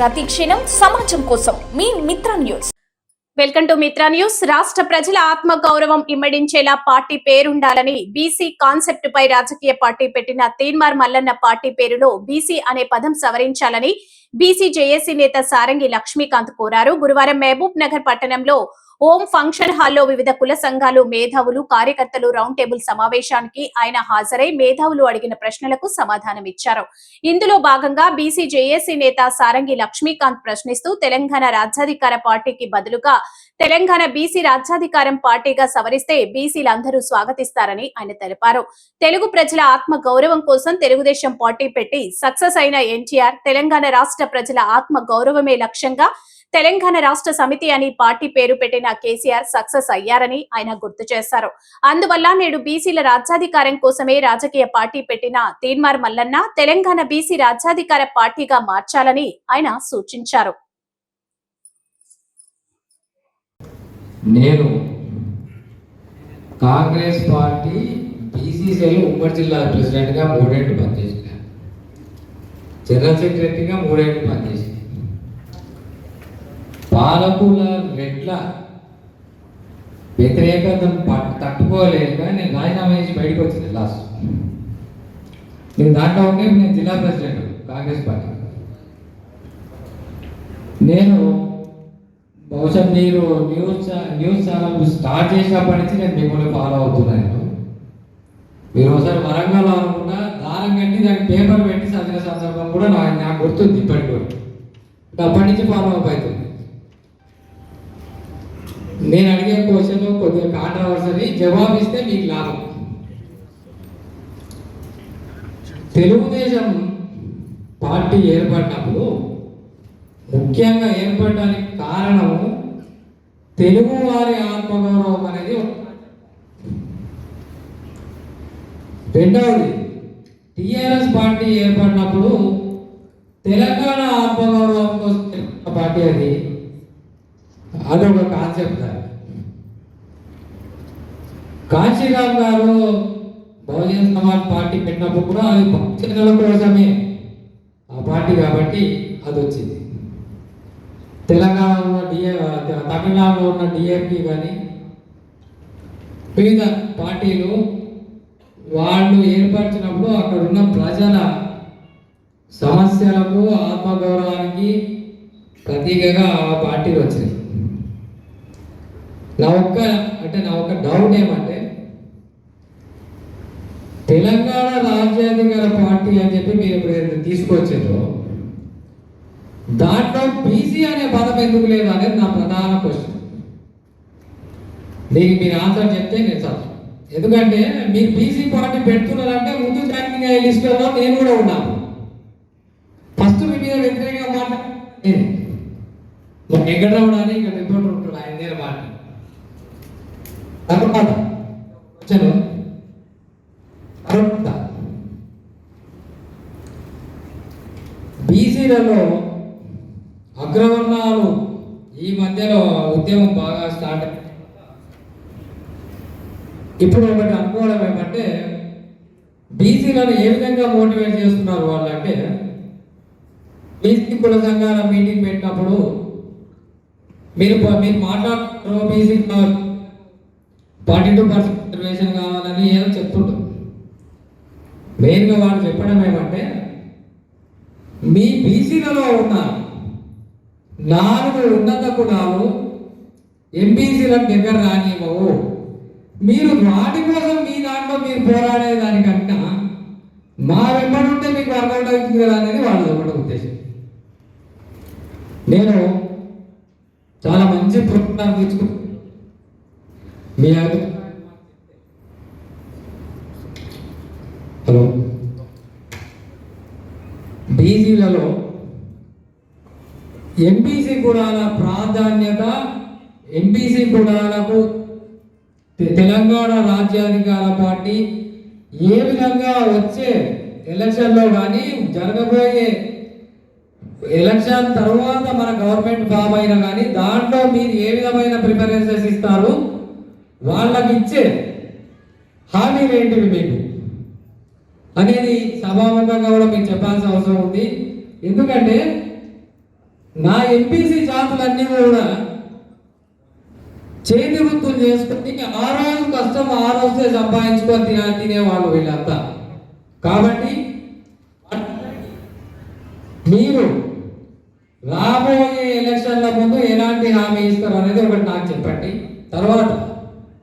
ప్రతి క్షణం సమాజం కోసం. మీ Mitra news. Welcome to Mitra news. రాష్ట్ర ప్రజల ఆత్మ గౌరవం ఇమ్మడించేలా పార్టీ పేరుండాలని బీసీ కాన్సెప్ట్ పై రాజకీయ పార్టీ పెట్టిన తీన్మార్ మల్లన్న పార్టీ పేరులో బీసీ అనే పదం సవరించాలని బీసీ జేఏసీ నేత సారంగి లక్ష్మీకాంత్ కోరారు. గురువారం మహబూబ్ నగర్ పట్టణంలో ఓం ఫంక్షన్ హాల్లో వివిధ కుల సంఘాలు మేధావులు కార్యకర్తలు రౌండ్ టేబుల్ సమావేశానికి ఆయన హాజరై మేధావులు అడిగిన ప్రశ్నలకు సమాధానం ఇచ్చారు. ఇందులో భాగంగా బీసీ జేఏసీ నేత సారంగి లక్ష్మీకాంత్ ప్రశ్నిస్తూ తెలంగాణ రాజ్యాధికార పార్టీకి బదులుగా తెలంగాణ బీసీ రాజ్యాధికారం పార్టీగా సవరిస్తే బీసీలందరూ స్వాగతిస్తారని ఆయన తెలిపారు. తెలుగు ప్రజల ఆత్మ గౌరవం కోసం తెలుగుదేశం పార్టీ పెట్టి సక్సెస్ అయిన ఎన్టీఆర్ తెలంగాణ రాష్ట్ర ప్రజల ఆత్మ గౌరవమే లక్ష్యంగా తెలంగాణ రాష్ట్ర సమితి అని పార్టీ పేరు పెట్టిన కేసీఆర్ సక్సెస్ అయ్యారని ఆయన గుర్తు చేశారు. అందువల్ల నేడు బీసీల రాజ్యాధికారం కోసమే రాజకీయ పార్టీ పెట్టిన తీన్మార్ మల్లన్న తెలంగాణ బీసీ రాజ్యాధికార పార్టీగా మార్చాలని ఆయన సూచించారు. నేను కాంగ్రెస్ పార్టీ బీసీసీఎల్ ఉమ్మడి జిల్లా ప్రెసిడెంట్గా మూడేళ్ళు పనిచేసిన. జనరల్ సెక్రటరీగా మూడేళ్ళు పనిచేసిన. పాలకుల రెడ్ల వ్యతిరేకతను తట్టుకోలేదు తట్టుకోలేక నేను రాజీనామా చేసి బయటకు వచ్చిన లాస్ట్. నేను దాంట్లో ఉంటే నేను జిల్లా ప్రెసిడెంట్ కాంగ్రెస్ పార్టీ. నేను బహుశా మీరు న్యూస్ న్యూస్ ఛానల్ స్టార్ట్ చేసినప్పటి నుంచి నేను మిమ్మల్ని ఫాలో అవుతున్నాను. మీరు ఒకసారి వరంగల్ అనుకున్నా దారం కట్టి దానికి పేపర్ పెట్టి చదివిన సందర్భం కూడా నాకు నాకు గుర్తుంది ఇప్పటికి కూడా అప్పటి నుంచి ఫాలో అప్ అవుతుంది. నేను అడిగే క్వశ్చన్ కొద్దిగా కాంట్రవర్సరీ జవాబు ఇస్తే మీకు లాభం. తెలుగుదేశం పార్టీ ఏర్పడినప్పుడు ముఖ్యంగా ఏర్పడడానికి కారణము తెలుగు వారి ఆత్మగౌరవం అనేది రెండవది టిఆర్ఎస్ పార్టీ ఏర్పడినప్పుడు తెలంగాణ ఆత్మగౌరవం కోసం పార్టీ అది అదొక కాన్సెప్ట్ కాశీరామ్ గారు బహుజన సమాజ్ పార్టీ పెట్టినప్పుడు కూడా అది భక్తుల కోసమే ఆ పార్టీ కాబట్టి అది వచ్చింది తెలంగాణలో ఉన్న డిఏ తమిళనాడులో ఉన్న డిఏపి కానీ వివిధ పార్టీలు వాళ్ళు ఏర్పరిచినప్పుడు అక్కడ ఉన్న ప్రజల సమస్యలకు ఆత్మగౌరవానికి ప్రతీకగా ఆ పార్టీలు వచ్చినాయి. నా ఒక్క అంటే నా ఒక్క డౌట్ ఏమంటే తెలంగాణ రాజ్యాధికార పార్టీ అని చెప్పి మీరు ఇప్పుడు తీసుకొచ్చారు తీసుకొచ్చారో దాంట్లో బీసీ అనే పదం ఎందుకు లేదు అనేది నా ప్రధాన క్వశ్చన్ దీనికి మీరు ఆన్సర్ చెప్తే నేను చదువు. ఎందుకంటే మీరు బీసీ పార్టీ పెడుతున్నారంటే ముందు ట్రాకింగ్ అయ్యే లిస్టులో నేను కూడా ఉన్నాను ఫస్ట్ మీ మీద వ్యతిరేకంగా మాట నేను ఉండాలి? ఇక్కడ రిపోర్టర్ ఉంటాడు ఆయన దగ్గర మాట తర్వాత వచ్చాను తర్వాత. బీసీలలో అగ్రవర్ణాలు ఈ మధ్యలో ఉద్యమం బాగా స్టార్ట్ ఇప్పుడు ఒకటి అనుకోవడం ఏమంటే బీసీలను ఏ విధంగా మోటివేట్ చేస్తున్నారు వాళ్ళంటే బీసీ కుల సంఘాల మీటింగ్ పెట్టినప్పుడు మీరు మీరు మాట్లాడుతున్నారు BC forty two percent reservation కావాలని ఏదో చెప్తుంటారు. మెయిన్గా వాళ్ళు చెప్పడం ఏమంటే మీ బీసీలలో ఉన్న నాలుగు ఉన్నత కులాలు ఎంపీసీలకు దగ్గర రానివ్వవు. మీరు వాటి కోసం మీ దాంట్లో మీరు పోరాడే దానికన్నా మా వెంబడుంటే మీకు వర్కౌట్ అవుతుంది కదా అనేది వాళ్ళ ఒకటి ఉద్దేశం. నేను చాలా మంచి ప్రోగ్రాం తీసుకు మీ అభి- హలో? బీజీలలో ఎంపీసీ కులాల ప్రాధాన్యత ఎంపీసీ కులాలకు తెలంగాణ రాజ్యాధికార పార్టీ ఏ విధంగా వచ్చే ఎలక్షన్లో కానీ జరగబోయే ఎలక్షన్ తర్వాత మన గవర్నమెంట్ ఫామ్ అయినా కానీ దాంట్లో మీరు ఏ విధమైన ప్రిఫరెన్సెస్ ఇస్తారు? వాళ్ళకి ఇచ్చే హామీలు ఏంటివి మీకు? అనేది సభాముఖంగా కూడా మీకు చెప్పాల్సిన అవసరం ఉంది. ఎందుకంటే నా ఎంపీసీ జాతులన్నీ కూడా చేతి వృత్తులు చేసుకుని ఆ రోజు కష్టం ఆ రోజే సంపాదించుకొని తిన తినేవాళ్ళు వీళ్ళంతా. కాబట్టి మీరు రాబోయే ఎలక్షన్ల ముందు ఎలాంటి హామీ ఇస్తారు అనేది ఒకటి నాకు చెప్పండి. తర్వాత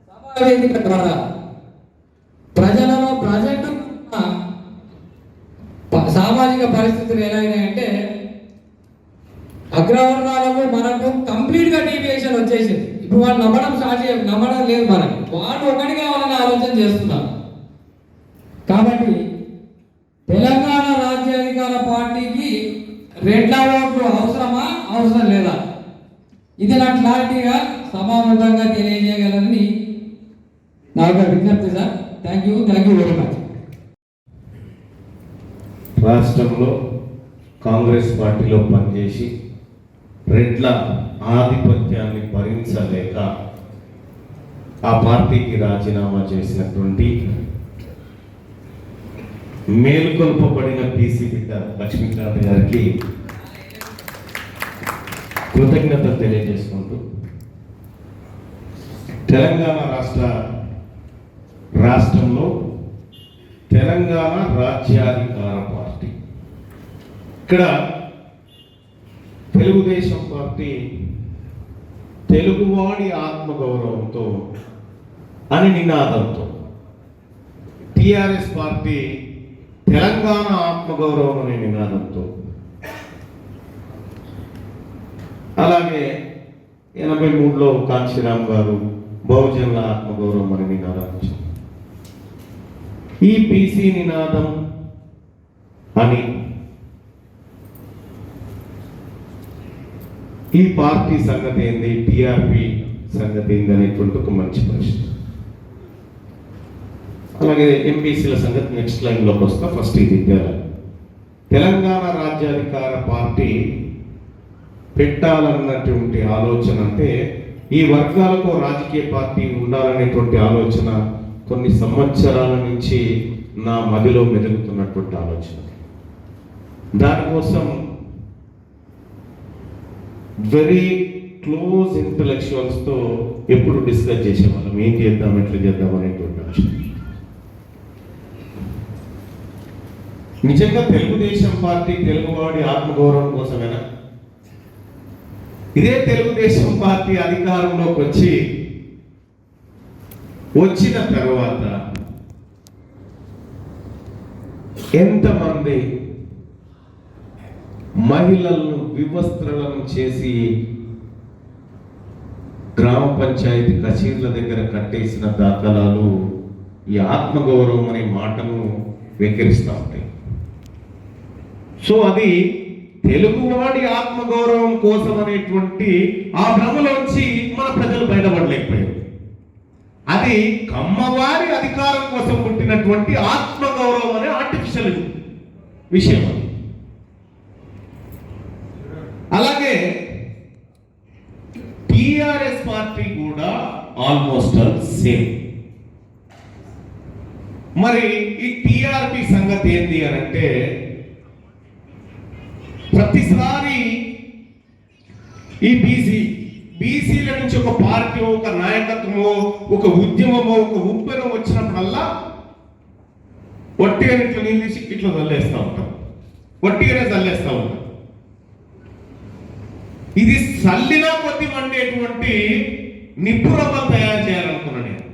సభా వేదిక ద్వారా అగ్రవర్ణాలకు మనకు కంప్లీట్గా డీవియేషన్ వచ్చేసింది. ఇప్పుడు వాళ్ళు నమ్మడం స్టార్ట్ చేయాలి నమ్మడం లేదు మనకి. వాళ్ళు ఒకటి కావాలని ఆలోచన చేస్తున్నారు. కాబట్టి తెలంగాణ రాజ్యాధికార పార్టీకి రెడ్ల ఓట్లు అవసరమా అవసరం లేదా? ఇది నా క్లారిటీగా సమానంగా తెలియజేయగలరని నాకు విజ్ఞప్తి sir. Thank you thank you very much రాష్ట్రంలో కాంగ్రెస్ పార్టీలో పనిచేసి రెడ్ల ఆధిపత్యాన్ని భరించలేక ఆ పార్టీకి రాజీనామా చేసినటువంటి మేలుకొల్పబడిన బీసీ బిడ్డ లక్ష్మీకాంత్ గారికి కృతజ్ఞతలు తెలియజేసుకుంటూ తెలంగాణ రాష్ట్ర రాష్ట్రంలో తెలంగాణ రాజ్యాధికార పార్టీ. ఇక్కడ తెలుగుదేశం పార్టీ తెలుగువాడి ఆత్మగౌరవంతో అని నినాదంతో టిఆర్ఎస్ పార్టీ తెలంగాణ ఆత్మగౌరవం అనే నినాదంతో. అలాగే ఎనభై మూడులో కాంశీరామ్ గారు బహుజనుల ఆత్మగౌరవం అనే నినాదం ఈ బీసీ నినాదం అని ఈ పార్టీ సంగతి ఏంది? టిఆర్పి సంగతి ఏంది అనేటువంటి ఒక మంచి ప్రశ్న. అలాగే ఎంపీసీల సంగతి నెక్స్ట్ లైన్లోకి వస్తా. ఫస్ట్ ఇది తెలంగాణ రాజ్యాధికార పార్టీ పెట్టాలన్నటువంటి ఆలోచన అంటే ఈ వర్గాలకు రాజకీయ పార్టీ ఉండాలనేటువంటి ఆలోచన కొన్ని సంవత్సరాల నుంచి నా మదిలో మెదులుతున్నటువంటి ఆలోచన. దానికోసం వెరీ క్లోజ్ ఇంటలెక్చువల్స్తో ఎప్పుడు డిస్కస్ చేసేవాళ్ళం. ఏం చేద్దాం ఎట్లా చేద్దాం అనేటువంటి అంశం నిజంగా తెలుగుదేశం పార్టీ తెలుగువాడి ఆత్మగౌరవం కోసమేనా? ఇదే తెలుగుదేశం పార్టీ అధికారంలోకి వచ్చి వచ్చిన తర్వాత ఎంతమంది మహిళలను వివస్త్రలను చేసి గ్రామ పంచాయతీ కచేరీల దగ్గర కట్టేసిన దాఖలాలు ఈ ఆత్మగౌరవం అనే మాటను వెక్కిరిస్తూ ఉంటాయి. సో అది తెలుగువాడి ఆత్మగౌరవం కోసం అనేటువంటి ఆ భ్రమలోంచి మన ప్రజలు బయటపడలేకపోయారు. అది కమ్మవారి అధికారం కోసం పుట్టినటువంటి ఆత్మగౌరవం అనే ఆర్టిఫిషియల్ విషయం అది అలాగే టిఆర్ఎస్ పార్టీ కూడా ఆల్మోస్ట్ సేమ్ మరి ఈ టిఆర్పి సంగతి ఏంటి అని అంటే ప్రతిసారి ఈ బీసీ బీసీల నుంచి ఒక పార్టీ ఒక నాయకత్వమో ఒక ఉద్యమమో ఒక ఉప్పెన వచ్చినప్పుడల్లా వట్టిగా ఇట్లా నిలిచి ఇట్లా చల్లేస్తూ ఉంటాం. వట్టిగానే చల్లేస్తూ ఉంటాం. ఇది చల్లిన కొద్ది వండేటువంటి నిపుణులు తయారు చేయాలనుకున్నా నేను.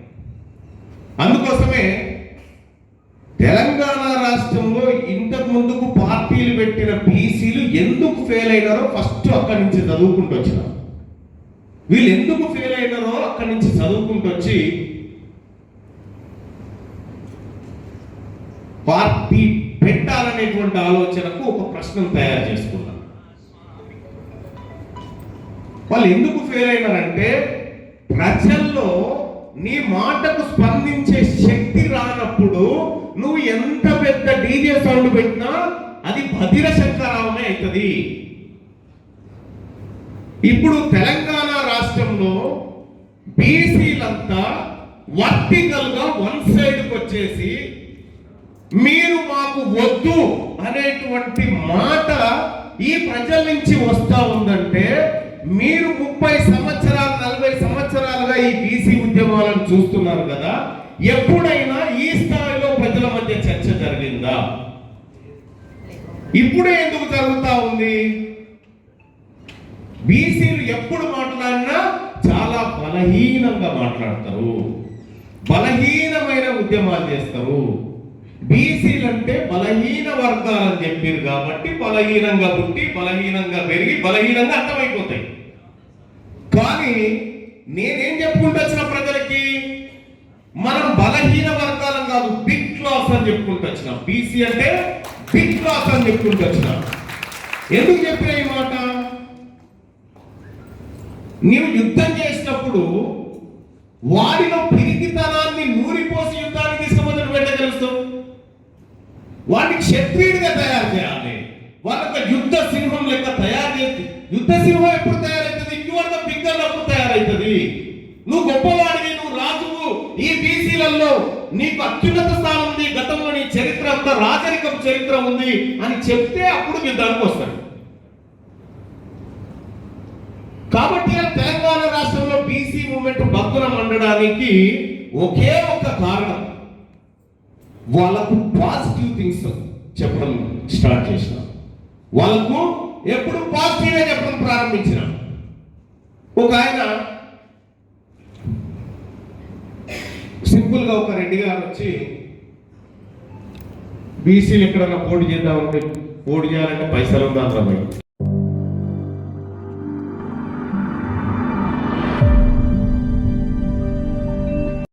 అందుకోసమే తెలంగాణ రాష్ట్రంలో ఇంతకు ముందుకు పార్టీలు పెట్టిన బీసీలు ఎందుకు ఫెయిల్ అయినారో ఫస్ట్ అక్కడి నుంచి చదువుకుంటూ వచ్చిన. వీళ్ళు ఎందుకు ఫెయిల్ అయినారో అక్కడి నుంచి చదువుకుంటూ వచ్చి పార్టీ పెట్టాలనేటువంటి ఆలోచనకు ఒక ప్రశ్న తయారు చేసుకున్నారు. వాళ్ళు ఎందుకు ఫెయిల్ అయినారంటే ప్రజల్లో నీ మాటకు స్పందించే శక్తి రానప్పుడు నువ్వు ఎంత పెద్ద డీజే సౌండ్ పెట్టినా అది భదిర శంకరావమే అవుతుంది ఇప్పుడు తెలంగాణ రాష్ట్రంలో బీసీలంతా వర్టికల్గా వన్ సైడ్కి వచ్చేసి మీరు మాకు వద్దు అనేటువంటి మాట ఈ ప్రజల నుంచి వస్తా ఉందంటే మీరు ముప్పై సంవత్సరాలు నలభై సంవత్సరాలుగా ఈ బీసీ ఉద్యమాలను చూస్తున్నారు కదా ఎప్పుడైనా ఈ స్థాయిలో ప్రజల మధ్య చర్చ జరిగిందా? ఇప్పుడే ఎందుకు జరుగుతా ఉంది? బీసీలు ఎప్పుడు మాట్లాడినా చాలా బలహీనంగా మాట్లాడతారు. బలహీనమైన ఉద్యమాలు చేస్తారు. బీసీలు అంటే బలహీన వర్గాలని చెప్పారు కాబట్టి బలహీనంగా పుట్టి బలహీనంగా పెరిగి బలహీనంగా అర్థమైపోతాయి. కానీ నేనేం చెప్పుకుంటూ వచ్చిన ప్రజలకి మనం బలహీన వర్గాలం కాదు బిగ్ క్లాస్ అని చెప్పుకుంటూ వచ్చిన. బీసీ అంటే బిగ్ క్లాస్ అని చెప్పుకుంటూ వచ్చిన. ఎందుకు చెప్పిన ఈ మాట? నీవు యుద్ధం చేసినప్పుడు వాడిలో పిరికితనాన్ని నూరిపోసి యుద్ధానికి పెట్ట పెట్టగలుస్తావు వాడిని క్షత్రియుడిగా తయారు చేయాలి. వాళ్ళ యుద్ధ సింహం లెక్క తయారు చేసి యుద్ధ సింహం ఎప్పుడు తయారు ఇంటివరకు తయారవుతుంది నువ్వు గొప్పవాడివి నువ్వు రాజువు. ఈ బీసీలలో నీకు అత్యున్నత స్థానం ఉంది గతంలో నీ చరిత్ర అంతా రాజరికం చరిత్ర ఉంది అని చెప్తే అప్పుడు యుద్ధానికి వస్తాడు కాబట్టి తెలంగాణ రాష్ట్రంలో బీసీ మూమెంట్ భక్తుల మండడానికి ఒకే ఒక కారణం. వాళ్ళకు పాజిటివ్ థింగ్స్ చెప్పడం స్టార్ట్ చేసిన. వాళ్ళకు ఎప్పుడు పాజిటివ్ చెప్పడం ప్రారంభించినాం. ఒక ఆయన సింపుల్గా ఒక రెడ్డి గారు వచ్చి బీసీలు ఎక్కడన్నా పోటీ చేద్దామంటే పోటీ చేయాలంటే పైసలు ఉందా అన్నారు